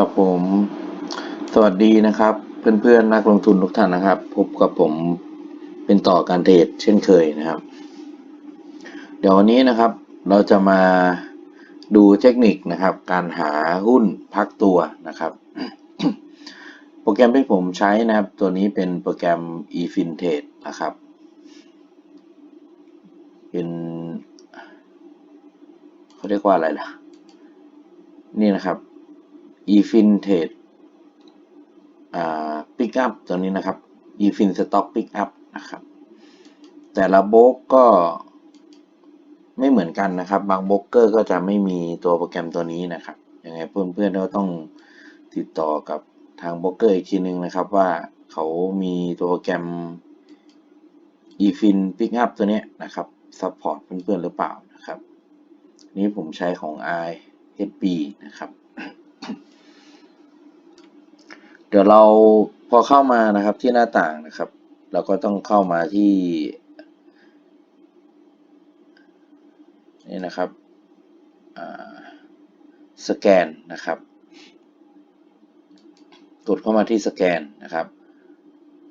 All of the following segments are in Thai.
ครับผม สวัสดีนะครับ เพื่อนๆนักลงทุนทุกท่านนะครับ พบกับผมเป็นต่อการเทรดเช่นเคยนะครับ เดี๋ยววันนี้นะครับ เราจะมาดูเทคนิคนะครับ การหาหุ้นพักตัวนะครับ โปรแกรมที่ผมใช้นะครับ ตัวนี้เป็นโปรแกรม eFinTrade นะครับ เป็นเขาเรียกว่าอะไรล่ะ นี่นะครับ eFinTrade อ่า Pickup ตัวนี้นะครับ eFin Stock Pickup นะครับ แต่ละโบรกก็ไม่เหมือนกันนะครับ บางโบรกเกอร์ก็จะไม่มีตัวโปรแกรมตัวนี้นะครับยังไงเพื่อนๆก็ต้องติดต่อกับทางโบรกเกอร์อีกทีนึงนะครับว่าเขามีตัวโปรแกรม eFin Pickup ตัวนี้นะครับซัพพอร์ตเพื่อนๆหรือเปล่านะครับ นี้ผมใช้ของ iHB นะครับ เดี๋ยวเราพอเข้ามานะครับที่หน้าต่างนะครับ เราก็ต้องเข้ามาที่ นี่นะครับสแกนนะครับกดเข้ามาที่สแกนนะครับ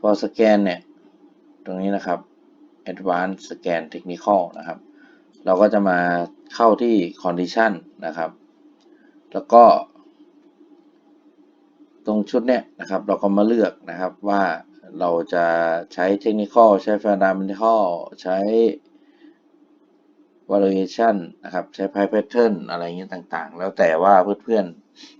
พอสแกนเนี่ย ตรงนี้นะครับ Advanced Scan Technical นะครับ เราก็จะมาเข้าที่ Condition นะครับ แล้วก็ ตรงชุดเนี้ยนะครับ เราก็มาเลือกนะครับว่าเราจะใช้ Technical ใช้ Fundamental ใช้ Valuation นะครับ ใช้ Price Pattern อะไรเงี้ยต่างๆ แล้วแต่ว่าเพื่อน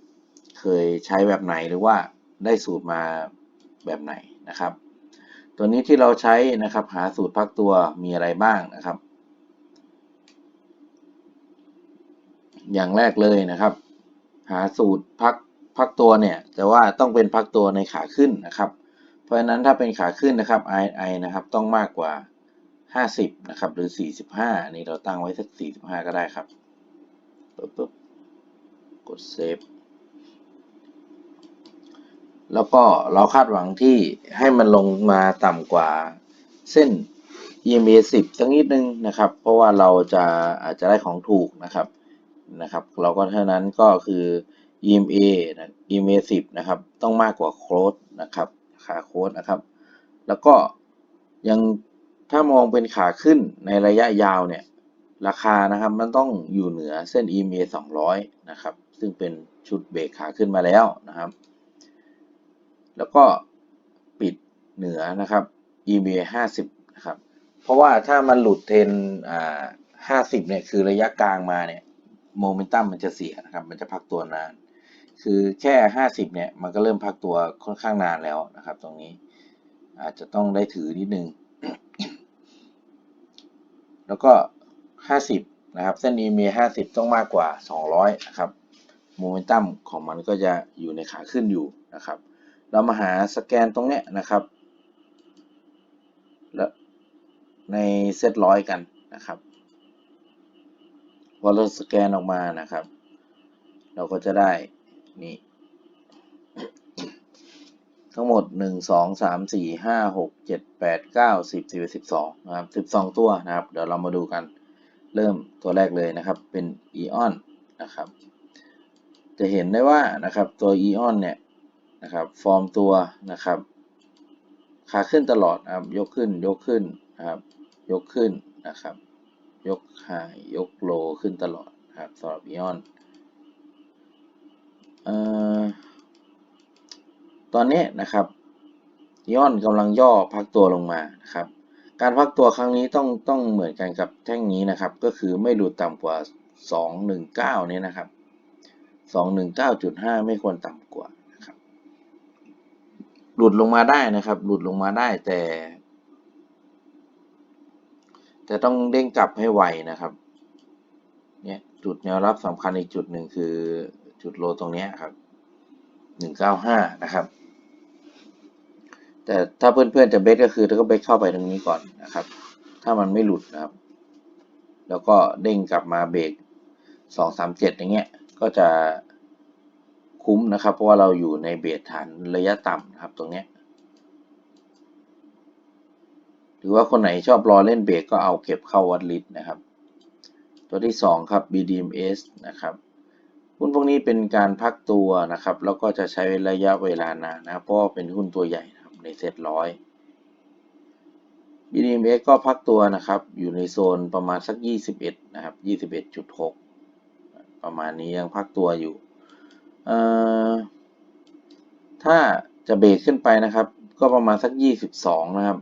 ๆ เคยใช้แบบไหนหรือว่าได้สูตรมาแบบไหนนะครับ ตัวนี้ที่เราใช้นะครับ หาสูตรพักตัวมีอะไรบ้างนะครับ อย่างแรกเลยนะครับ หาสูตรพัก พักตัวเนี่ย แต่ว่าต้องเป็นพักตัวในขาขึ้นนะครับ เพราะฉะนั้นถ้าเป็นขาขึ้นนะครับ RSI นะครับต้องมากกว่า 50 นะครับ หรือ 45นี่เราตั้งไว้สัก 45 ก็ได้ครับปึ๊บปึ๊บกดเซฟแล้วก็เราคาดหวังที่ให้มันลงมาต่ำกว่าเส้น EMA 10 สักนิดนึงนะครับ เพราะว่าเราจะอาจจะได้ของถูกนะครับนะครับ เราก็เท่านั้นก็คือ EMA นะ EMA 10 นะครับ ต้องมากกว่าโค้ดนะครับ ขาโค้ดนะครับ แล้วก็ยังถ้ามองเป็นขาขึ้นในระยะยาวเนี่ย ราคานะครับมันต้องอยู่เหนือเส้น EMA 200 นะครับ ซึ่งเป็นชุดเบรกขาขึ้นมาแล้วนะครับ แล้วก็ปิดเหนือนะครับ EMA 50 นะครับ เพราะว่าถ้ามันหลุดเทรนอ่า50 เนี่ย คือระยะกลางมาเนี่ยโมเมนตัมมันจะเสียนะครับ มันจะพักตัวนาน คือแค่ 50 เนี่ย มันก็เริ่มพักตัวค่อนข้างนานแล้วนะครับ ตรงนี้ อาจจะต้องได้ถือนิดนึง แล้วก็ 50 นะครับ เส้น EMA 50 ต้องมากกว่า 200 นะครับ โมเมนตัมของมันก็จะอยู่ในขาขึ้นอยู่นะครับ เรามาหาสแกนตรงเนี้ยนะครับ แล้วในเซตร้อยกันนะครับพอเราสแกนออกมานะครับ เราก็จะได้ นี่ ทั้งหมด1 2 3 4 5 6 7 8 9 10 11 12นะครับ12ตัวนะครับ เดี๋ยวเรามาดูกันเริ่มตัวแรกเลยนะครับ เป็นอีออนนะครับ จะเห็นได้ว่านะครับตัวอีออนเนี่ยนะครับ ฟอร์มตัวนะครับขาขึ้นตลอดนะครับ ยกขึ้นยกขึ้นนะครับ ยกขึ้นนะครับ ยกไฮยกโลขึ้นตลอดครับสำหรับอีออน ตอนนี้นะครับอีออนกำลังย่อพักตัวลงมานะครับ การพักตัวครั้งนี้ต้องต้องเหมือนกันกับแท่งนี้นะครับ ก็คือไม่หลุดต่ำกว่า 219เนี่ยนะครับ 219.5 ไม่ควรต่ำกว่านะครับ หลุดลงมาได้นะครับ หลุดลงมาได้แต่ แต่ต้องเด้งกลับให้ไวนะครับ เนี่ยจุดแนวรับสำคัญอีกจุดหนึ่งคือ จุดโลตรงนี้ครับ195นะครับ แต่ถ้าเพื่อนๆจะเบสก็คือเราก็เบสเข้าไปตรงนี้ก่อนนะครับ ถ้ามันไม่หลุดนะครับ แล้วก็เด้งกลับมาเบรก237อย่างเงี้ยก็จะคุ้มนะครับ เพราะว่าเราอยู่ในเบสฐานระยะต่ำนะครับตรงเนี้ยหรือว่าคนไหนชอบรอเล่นเบรกก็เอาเก็บเข้าวัดลิตนะครับ ตัวที่ 2 ครับ BDMs นะครับ หุ้นพวกนี้เป็นการพักตัวนะครับ แล้วก็จะใช้ระยะเวลานานนะครับเพราะเป็นหุ้นตัวใหญ่นะครับในเซ็ตร้อย BDMX ก็พักตัวนะครับ อยู่ในโซนประมาณสัก 21 นะครับ 21.6 ประมาณนี้ยังพักตัวอยู่ ถ้าจะเบรกขึ้นไปนะครับ ก็ประมาณสัก 22 นะครับ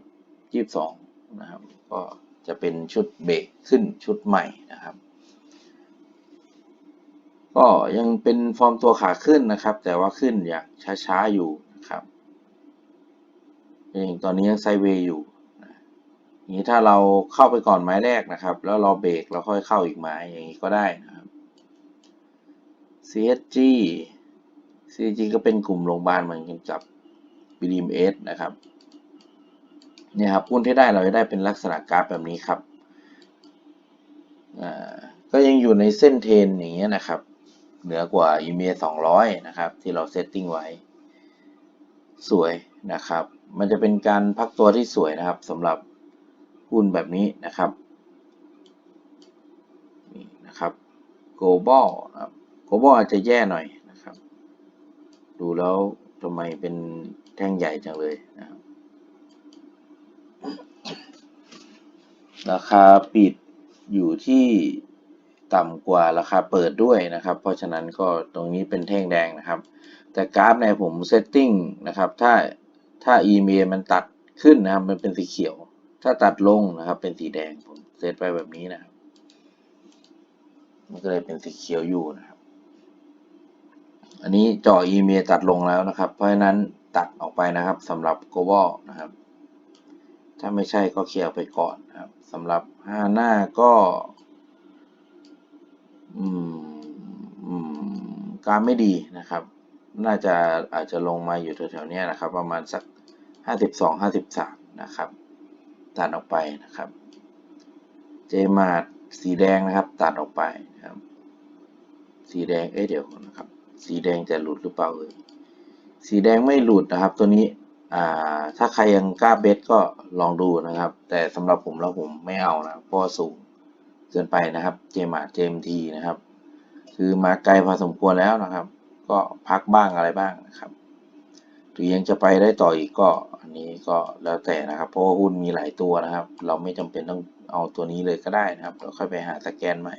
22 นะครับ ก็จะเป็นชุดเบรกขึ้นชุดใหม่นะครับ ก็ยังเป็นฟอร์มตัวขาขึ้นนะครับ แต่ว่าขึ้นอย่างช้าๆอยู่นะครับอย่างตอนนี้ยังไซเวย์อยู่นะอย่างนี้ถ้าเราเข้าไปก่อนไม้แรกนะครับ แล้วเราเบรกแล้วค่อยเข้าอีกไม้อย่างนี้ก็ได้นะครับ CSG CSG ก็เป็นกลุ่มโรงพยาบาลเหมือนกันกับ BDMs นะครับเนี่ยครับหุ้นที่ได้เราจะได้เป็นลักษณะกราฟแบบนี้ครับอ่าก็ยังอยู่ในเส้นเทรนอย่างเงี้ยนะครับ เหนือกว่า EMA 200 นะครับ ที่เราเซตติ้งไว้ สวยนะครับ มันจะเป็นการพักตัวที่สวยนะครับสำหรับหุ้นแบบนี้นะครับนี่นะครับ global นะครับ global อาจจะแย่หน่อยนะครับ ดูแล้วทำไมเป็นแท่งใหญ่จังเลยนะครับราคาปิดอยู่ที่ ต่ำกว่าราคาเปิดด้วยนะครับ เพราะฉะนั้นก็ตรงนี้เป็นแท่งแดงนะครับ แต่กราฟในผมเซตติ้งนะครับถ้าถ้า EMA มันตัดขึ้นนะครับ มันเป็นสีเขียว ถ้าตัดลงนะครับ เป็นสีแดงผมเซตไปแบบนี้นะครับมันก็เลยเป็นสีเขียวอยู่นะครับ อันนี้จอ EMA ตัดลงแล้วนะครับ เพราะฉะนั้นตัดออกไปนะครับสำหรับ global นะครับ ถ้าไม่ใช่ก็เคลียร์ไปก่อนนะครับสำหรับห้าหน้าก็ อืมอืมการไม่ดีนะครับ น่าจะอาจจะลงมาอยู่แถวๆนี้นะครับ ประมาณสักห้าสิบสองห้าสิบสามนะครับ ตัดออกไปนะครับ เจมาดสีแดงนะครับ ตัดออกไปนะครับ สีแดง เอ๊ะเดี๋ยวนะครับ สีแดงจะหลุดหรือเปล่าเอ่ยสีแดงไม่หลุดนะครับ ตัวนี้อ่าถ้าใครยังกล้าเบสก็ลองดูนะครับ แต่สำหรับผมแล้วผมไม่เอานะเพราะสูง เกินไปนะครับ เจมาเจมทีนะครับ คือมาไกลพอสมควรแล้วนะครับ ก็พักบ้างอะไรบ้างนะครับหรือยังจะไปได้ต่ออีกก็อันนี้ก็แล้วแต่นะครับ เพราะว่าหุ้นมีหลายตัวนะครับ เราไม่จำเป็นต้องเอาตัวนี้เลยก็ได้นะครับ เราค่อยไปหาสแกนใหม่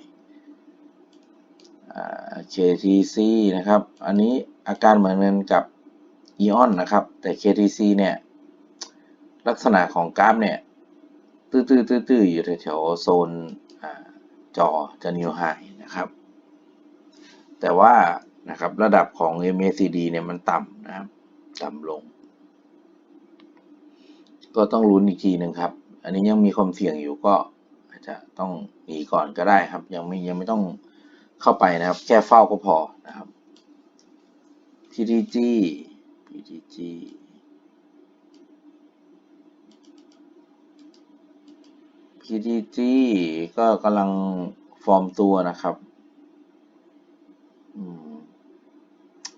KTC นะครับ อันนี้อาการเหมือนกันกับ EON นะครับ แต่ KTC เนี่ย ลักษณะของกราฟเนี่ย ตื้อๆๆอยู่แถวโซน จอจะนิวไฮนะครับ แต่ว่านะครับระดับของ MACD เนี่ยมันต่ำนะครับ ต่ำลง ก็ต้องลุ้นอีกทีหนึ่งครับ อันนี้ยังมีความเสี่ยงอยู่ก็อาจจะต้องหนีก่อนก็ได้ครับ ยังไม่ยังไม่ต้องเข้าไปนะครับ แค่เฝ้าก็พอนะครับ PTG PTG PTG ก็กำลังฟอร์มตัวนะครับ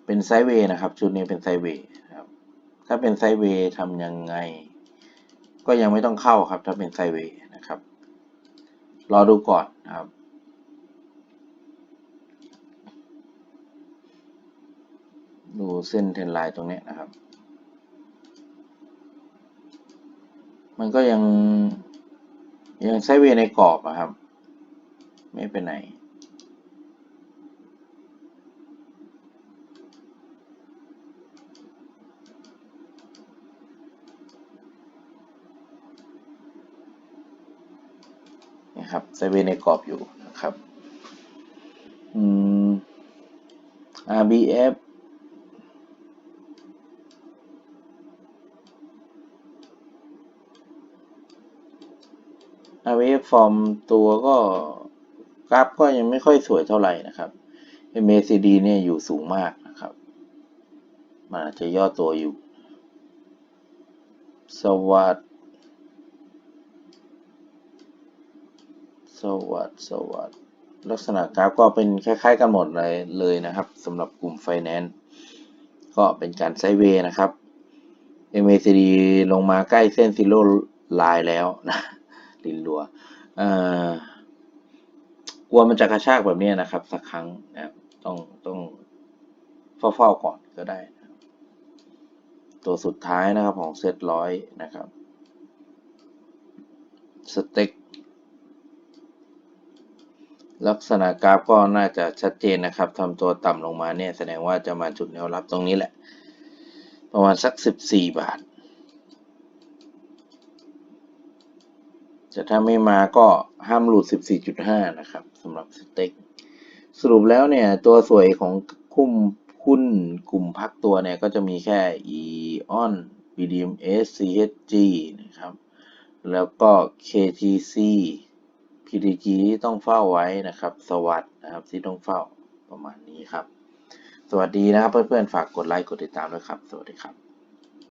เป็นไซเวย์นะครับ ชุดนี้เป็นไซเวย์ครับ ถ้าเป็นไซเวย์ทำยังไง ก็ยังไม่ต้องเข้าครับ ถ้าเป็นไซเวย์นะครับ รอดูก่อนนะครับดูเส้นเทรนไลน์ตรงนี้นะครับ มันก็ยัง ยังไซด์เวในกรอบอะครับ ไม่เป็นไหนนะครับไซด์เวในกรอบอยู่นะครับอืม RBF อาเว ฟอร์มตัวก็กราฟก็ยังไม่ค่อยสวยเท่าไหร่นะครับ MACD เนี่ยอยู่สูงมากนะครับ มันอาจจะย่อตัวอยู่ สวัสดสวัสดสวัสดลักษณะกราฟก็เป็นคล้าย ๆ กันหมดเลยเลยนะครับสำหรับกลุ่ม Finance ก็เป็นการไซด์เวย์นะครับ MACD ลงมาใกล้เส้นซีโร่ไลน์แล้วนะ ลินรัวเอ่อกลัวมันจะกระชากแบบนี้นะครับ สักครั้งนะครับต้องต้องเฝ้าๆก่อนก็ได้ ตัวสุดท้ายนะครับของเซตร้อยนะครับสเต็กลักษณะกราฟก็น่าจะชัดเจนนะครับทำตัวต่ำลงมาเนี่ย แสดงว่าจะมาจุดแนวรับตรงนี้แหละ ประมาณสัก 14 บาท จะถ้าไม่มาก็ห้ามหลุด 14.5 นะครับสำหรับสเต็กสรุปแล้วเนี่ยตัวสวยของคุ้มหุ้นกลุ่มพักตัวเนี่ยก็จะมีแค่ EON BDMs CHG นะครับ แล้วก็ KTC PTG ที่ต้องเฝ้าไว้นะครับ สวัสดนะครับที่ต้องเฝ้าประมาณนี้ครับ สวัสดีนะครับเพื่อนๆ ฝากกดไลค์กดติดตามด้วยครับ สวัสดีครับ